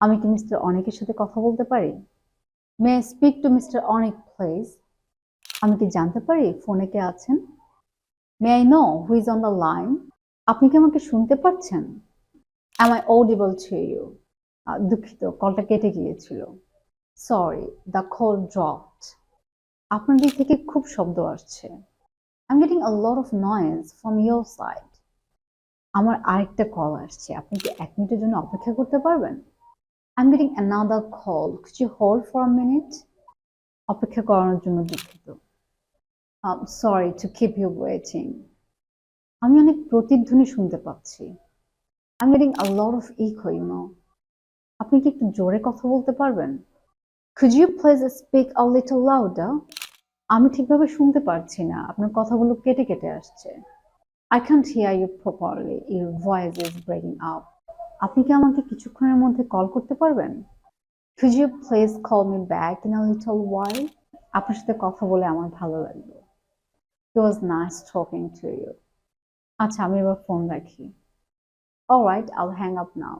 আমি কি মিস্টার অনেকের সাথে কথা বলতে পারি? মে স্পিক টু মিস্টার অনেক প্লিজ আমি কি জানতে পারি ফোনে কে আছেন? May I know who is on the line আপনি কি আমাকে শুনতে পাচ্ছেন? Am I audible to you দুঃখিত কলটা কেটে গিয়েছিল। সরি দ্য কল ড্রপড আপনার দিক থেকে খুব শব্দ আসছে। I am getting a lot of noise from your side আমার আরেকটা কল আসছে। আপনি কি এক মিনিটের জন্য অপেক্ষা করতে পারবেন? I am another call could you hold for a minute অপেক্ষা করানোর জন্য দুঃখিত। Sorry to keep you waiting আমি অনেক প্রতিধ্বনি শুনতে পাচ্ছি। I getting a lot of echo you আপনি কি একটু জোরে কথা বলতে পারবেন? Could you please speak a little louder আমি ঠিকভাবে শুনতে পারছি না। আপনার কথাগুলো কেটে কেটে আসছে। I can't hear you properly your voice is breaking up আপনি কি আমাকে কিছুক্ষণের মধ্যে কল করতে পারবেন? Could you please call me back in a little while আপনার সাথে কথা বলে আমার ভালো লাগল। It was nice talking to you আচ্ছা আমি এবার ফোন রাখি। Alright I'll hang up now